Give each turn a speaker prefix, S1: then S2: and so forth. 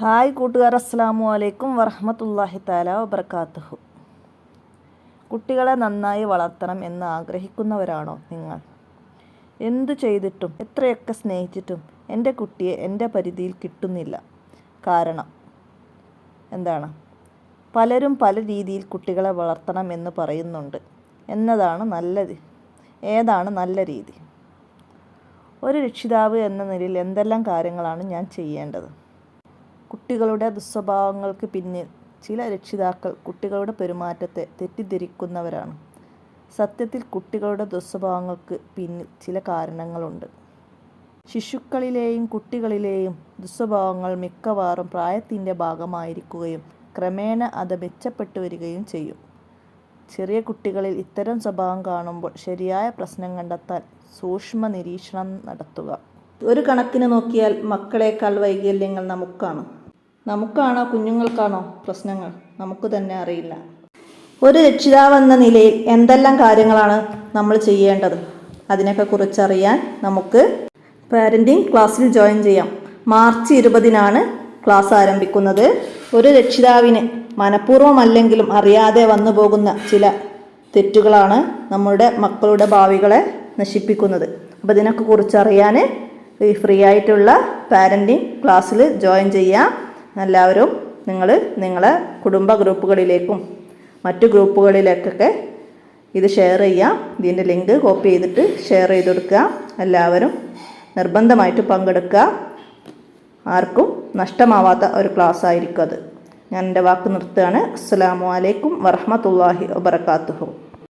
S1: Hi കൂട്ടുകാർ അസ്സാമു അലൈക്കും വറഹമത്തല്ലാഹി താല വബർക്കാത്തുഹു കുട്ടികളെ നന്നായി വളർത്തണം എന്ന് ആഗ്രഹിക്കുന്നവരാണോ നിങ്ങൾ? എന്തു ചെയ്തിട്ടും എത്രയൊക്കെ സ്നേഹിച്ചിട്ടും എന്റെ കുട്ടിയെ എന്റെ പരിധിയിൽ കിട്ടുന്നില്ല. കാരണം എന്താണ്? പലരും പല രീതിയിൽ കുട്ടികളെ വളർത്തണം എന്ന് പറയുന്നുണ്ട്. എന്നതാണ് നല്ലത് ഏതാണ് നല്ല രീതി? ഒരു രക്ഷിതാവ് എന്ന നിലയിൽ എന്തെല്ലാം കാര്യങ്ങളാണ് ഞാൻ ചെയ്യേണ്ടത്? കുട്ടികളുടെ ദുസ്വഭാവങ്ങൾക്ക് പിന്നിൽ ചില രക്ഷിതാക്കൾ കുട്ടികളുടെ പെരുമാറ്റത്തെ തെറ്റിദ്ധരിക്കുന്നവരാണ്. സത്യത്തിൽ കുട്ടികളുടെ ദുസ്വഭാവങ്ങൾക്ക് പിന്നിൽ ചില കാരണങ്ങളുണ്ട്. ശിശുക്കളിലെയും കുട്ടികളിലെയും ദുസ്വഭാവങ്ങൾ മിക്കവാറും പ്രായത്തിന്റെ ഭാഗമായിരിക്കുകയും ക്രമേണ അത് മെച്ചപ്പെട്ടു വരികയും ചെയ്യും. ചെറിയ കുട്ടികളിൽ ഇത്തരം സ്വഭാവം കാണുമ്പോൾ ശരിയായ പ്രശ്നം കണ്ടെത്താൻ സൂക്ഷ്മ നിരീക്ഷണം നടത്തുക. ഒരു കണക്കിന് നോക്കിയാൽ മക്കളെക്കാൾ വൈകല്യങ്ങൾ നമുക്കാണ്. നമുക്കാണോ കുഞ്ഞുങ്ങൾക്കാണോ പ്രശ്നങ്ങൾ? നമുക്ക് തന്നെ അറിയില്ല. ഒരു രക്ഷിതാവെന്ന നിലയിൽ എന്തെല്ലാം കാര്യങ്ങളാണ് നമ്മൾ ചെയ്യേണ്ടത്? അതിനൊക്കെ കുറിച്ചറിയാൻ നമുക്ക് പാരന്റിങ് ക്ലാസ്സിൽ ജോയിൻ ചെയ്യാം. മാർച്ച് ഇരുപതിനാണ് ക്ലാസ് ആരംഭിക്കുന്നത്. ഒരു രക്ഷിതാവിന് മനഃപൂർവമല്ലെങ്കിലും അറിയാതെ വന്നു പോകുന്ന ചില തെറ്റുകളാണ് നമ്മളുടെ മക്കളുടെ ഭാവികളെ നശിപ്പിക്കുന്നത്. അപ്പോൾ ഇതിനൊക്കെ കുറിച്ചറിയാൻ ഈ ഫ്രീ ആയിട്ടുള്ള പാരന്റിങ് ക്ലാസ്സിൽ ജോയിൻ ചെയ്യാം. എല്ലാവരും നിങ്ങൾ നിങ്ങളെ കുടുംബ ഗ്രൂപ്പുകളിലേക്കും മറ്റു ഗ്രൂപ്പുകളിലേക്കൊക്കെ ഇത് ഷെയർ ചെയ്യാം ഇതിന്റെ ലിങ്ക് കോപ്പി ചെയ്തിട്ട് ഷെയർ ചെയ്ത് കൊടുക്കുക. എല്ലാവരും നിർബന്ധമായിട്ട് പങ്കെടുക്കുക. ആർക്കും നഷ്ടമാവാത്ത ഒരു ക്ലാസ് ആയിരിക്കും അത്. ഞാൻ എന്റെ വാക്ക് നിർത്തുകയാണ്. അസ്സാം വലൈക്കും വറഹമത്തല്ലാഹി വബർക്കാത്തുഹു